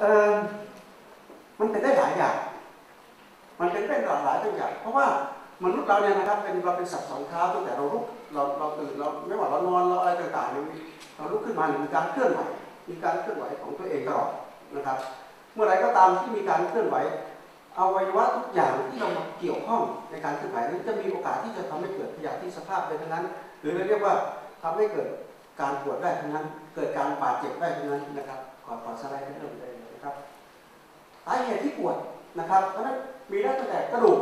เออมันเป็นได้หลายอย่าง มันเป็นได้หลายหลายตัวอย่าง เพราะว่ามนุษย์เราเนี่ยนะครับเป็นเราเป็นสัตว์สองเท้าตั้งแต่เราลุกเราเราตื่นเราไม่ว่าเรานอนเราอะไรต่างๆเนี่ยเราลุกขึ้นมามีการเคลื่อนไหว มีการเคลื่อนไหวของตัวเองตลอดนะครับ เมื่อไรก็ตามที่มีการเคลื่อนไหวอวัยวะทุกอย่างที่เราเกี่ยวข้องในการเคลื่อนไหวนั้นจะมีโอกาสที่จะทำให้เกิดพยาธิสภาพใดทั้งนั้น หรือเราเรียกว่าทำให้เกิดการปวดได้ทั้งนั้น เกิดการบาดเจ็บได้ทั้งนั้นนะครับขอขอสไลด์ให้เริ่มได้เลยนะครับสาเหตุที่ ปวดนะครับเพราะนั้นมีได้ตั้งแต่กระดูก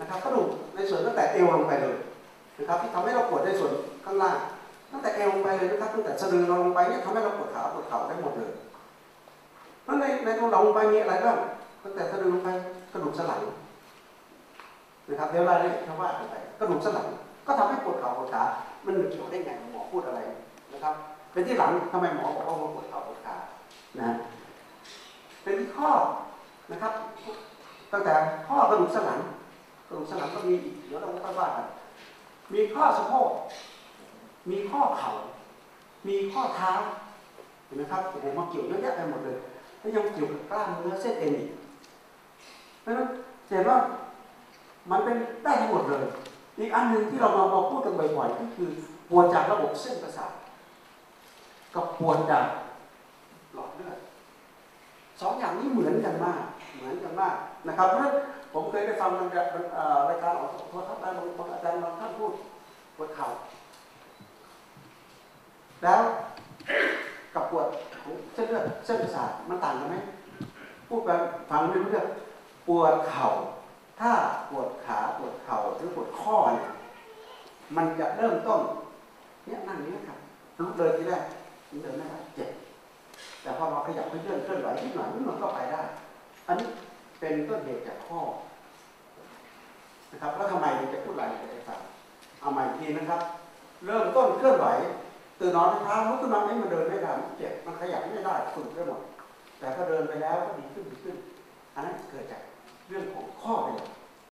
นะครับกระดูกในส่วนตั้งแต่เอวลงไปเลยนะครับที่ทำให้เราปวดในส่วนข้างล่างตั้งแต่เอวลงไปเลยนะครับตั้งแต่สะดือเราลงไปเนี่ยทำให้เราปวดขาปวดเข่าได้หมดเลยเพราะในในตัวเราลงไปมีอะไรบ้างตั้งแต่สะดือลงไปกระดูกสันหลังนะครับเดี๋ยวรายละเอียดว่ากันไปกระดูกสันหลังก็ทำให้ปวดเข่าปวดขามันเกี่ยวได้ไงหมอพูดอะไรนะครับเป็นที่หลังทำไมหมอบอกว่าปวดเข่าปวดขานะ เป็นที่ข้อนะครับ ตั้งแต่ข้อกระดูกสันหลังกระดูกสันหลังก็มีอีกเดี๋ยวเราค่อยว่ากันมีข้อสะโพกมีข้อเข่ามีข้อเท้าเห็นไหมครับโอ้โหมาเกี่ยวเยอะแยะไปหมดเลยแล้วยังเกี่ยวกับกล้ามเนื้อเส้นเอ็นอีกเพราะฉะนั้นเห็นว่ามันเป็นได้ทั้งหมดเลย อีกอันหนึ่งที่เรามามาพูดกันบ่อยๆก็คือปวดจากระบบเส้นประสาทกับปวดจากหลอดเลือดส อย่างนี้เหมือนกันมาก เหมือนกันมากนะครับเพราะฉะนั้นผมเคยได้ฟังรายการรายการออกโทรทัศน์บางอาจารย์บางท่านพูดปวดเข่าแล้วกับปวดของเส้นเลือดเส้นประสาทมันต่างกันไหมพูดกันฟังไม่รู้เรื่องปวดเข่า ถ้าปวดขาปวดเข่าหรือปวดข้อเนี่ยมันจะเริ่มต้นเนี่ยนั่งนี้นะครับลุกเดินทีแรกเดินไม่ได้เจ็บ พอเราขยับเคลื่อนเคลื่อนไหวนิดหน่อยนิดหน่อยก็ไปได้ อันนี้เป็นต้นเหตุจากข้อนะครับ แล้วทำไมถึงจะพูดรายละเอียดให้ฟังเอาใหม่อีกทีนะครับ เริ่มต้นเคลื่อนไหวตื่นนอนเช้าลุกขึ้นมาไม่มันเดินไม่ได้มันเจ็บมันขยับไม่ได้ฝึกได้หมดแต่ก็เดินไปแล้วก็ดีขึ้นดีขึ้น อันนั้นเกิดจากเรื่องของข้อเป็นหลัก